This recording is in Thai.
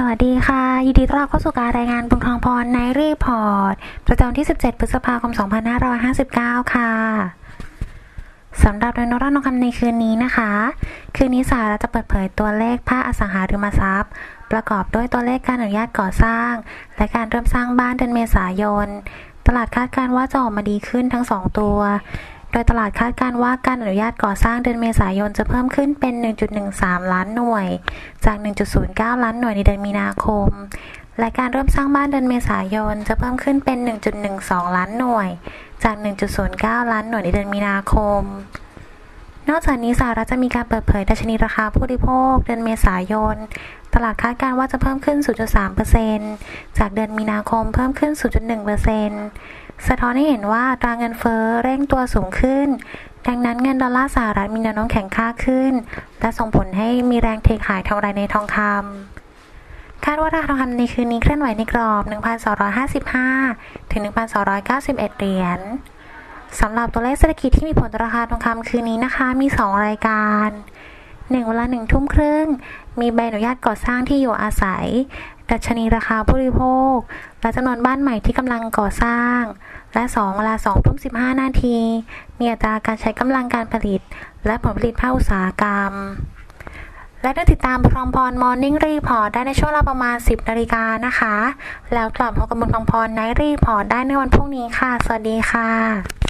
สวัสดีค่ะ ยินดีต้อนรับเข้าสู่การรายงานบุญทองพรในรีพอร์ต ประจำที่ 17 พฤษภาคม 2559 ค่ะสำหรับโดยโนราทองคำในคืนนี้นะคะ คืนนี้สหรัฐจะเปิดเผยตัวเลขภาคอสังหาริมทรัพย์ ประกอบด้วยตัวเลขการอนุญาตก่อสร้าง และการเริ่มสร้างบ้านเดือนเมษายน ตลาดคาดการณ์ว่าจะออกมาดีขึ้นทั้ง 2 ตัว โดยตลาดคาดการว่าการอนุญาตก่อสร้างเดือนเมษายนจะเพิ่มขึ้นเป็น 1.13 ล้านหน่วย จาก 1.09 ล้านหน่วยในเดือนมีนาคม และการเริ่มสร้างบ้านเดือนเมษายนจะเพิ่มขึ้นเป็น 1.12 ล้านหน่วย จาก 1.09 ล้านหน่วยในเดือนมีนาคมนอกจากนี้สหรัฐจะมีการเปิดเผยดัชนีราคาผู้บริโภค เดือนเมษายน ตลาดคาดการว่าจะเพิ่มขึ้น 0.3%จากเดือนมีนาคมเพิ่มขึ้น 0.1% สะท้อนให้เห็นว่าตราเงินเฟ้อเร่งตัวสูงขึ้น ดังนั้นเงินดอลลาร์สหรัฐมีแนวโน้มแข็งค่าขึ้น และส่งผลให้มีแรงเทขายทองรายในทองคำคาดว่าราคาทองคำในคืนนี้เคลื่อนไหวในกรอบ 1,255 ถึง 1,291 เหรียญสำหรับตัวเลขเศรษฐกิจที่มีผลต่อราคาทองคำคืนนี้นะคะ มี 2 รายการ1เวลา1ทุ่มครึ่ง มีใบอนุญาตก่อสร้างที่อยู่อาศัย ดัชนีราคาผู้บริโภค และจำนวนบ้านใหม่ที่กำลังก่อสร้าง และ 2 เวลา2ทุ่ม15 นาที มีอัตราการใช้กำลังการผลิต และผลผลิตภาคอุตสาหกรรม และได้ติดตามพรอมพรมอร์นิ่งรีพอร์ตได้ในช่วงเวลาประมาณ 10 นาฬิกานะคะ แล้วกลับพบกับบุญพรอมพรไนท์รีพอร์ตได้ในวันพรุ่งนี้ค่ะ สวัสดีค่ะ